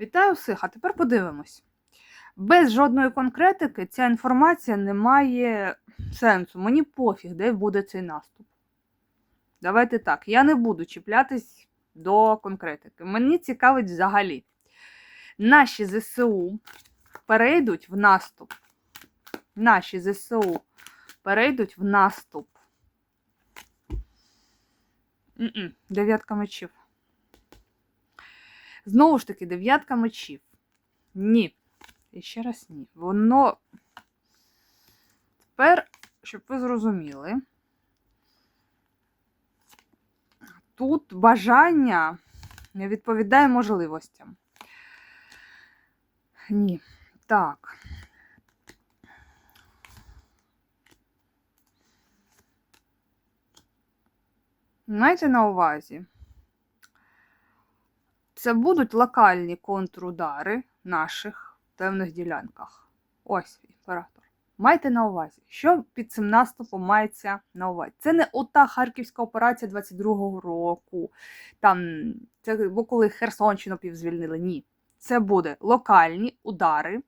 Вітаю всіх, а тепер подивимось. Без жодної конкретики ця інформація не має сенсу. Мені пофіг, де буде цей наступ. Давайте так, я не буду чіплятись до конкретики. Мені цікавить взагалі. Наші ЗСУ перейдуть в наступ. Наші ЗСУ перейдуть в наступ. Дев'ятка мечів. Знову ж таки, дев'ятка мечів. Ні. І ще раз ні. Воно. Тепер, щоб ви зрозуміли, тут бажання не відповідає можливостям. Ні. Так. Майте на увазі. Це будуть локальні контрудари наших певних ділянках. Ось імператор. Майте на увазі, що під цим наступом мається на увазі. Це не ота харківська операція 22-го року, там, це, бо коли Херсонщину півзвільнили. Ні. Це буде локальні удари,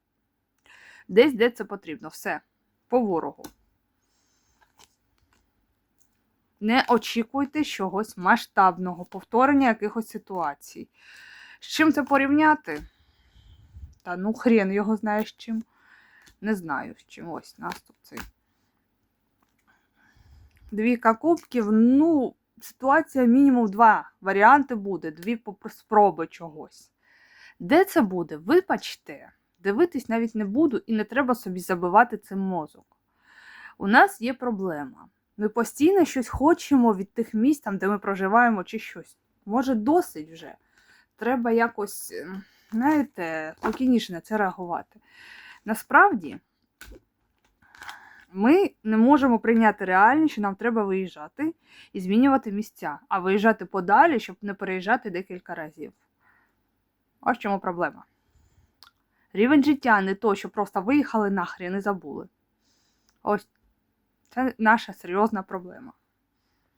десь де це потрібно. Все. По ворогу. Не очікуйте чогось масштабного, повторення якихось ситуацій. З чим це порівняти? Та ну хрен його знає з чим. Не знаю з чим. Ось наступ цей. Двійка кубків, ну, ситуація мінімум два варіанти буде, дві спроби чогось. Де це буде? Вибачте, дивитись навіть не буду і не треба собі забивати цим мозок. У нас є проблема. Ми постійно щось хочемо від тих місць, там, де ми проживаємо, чи щось. Може, досить вже. Треба якось, е, знаєте, спокійніше на це реагувати. Насправді, ми не можемо прийняти реальність, що нам треба виїжджати і змінювати місця, а виїжджати подалі, щоб не переїжджати декілька разів. Ось в чому проблема. Рівень життя не то, що просто виїхали нахрен і забули. Ось це наша серйозна проблема.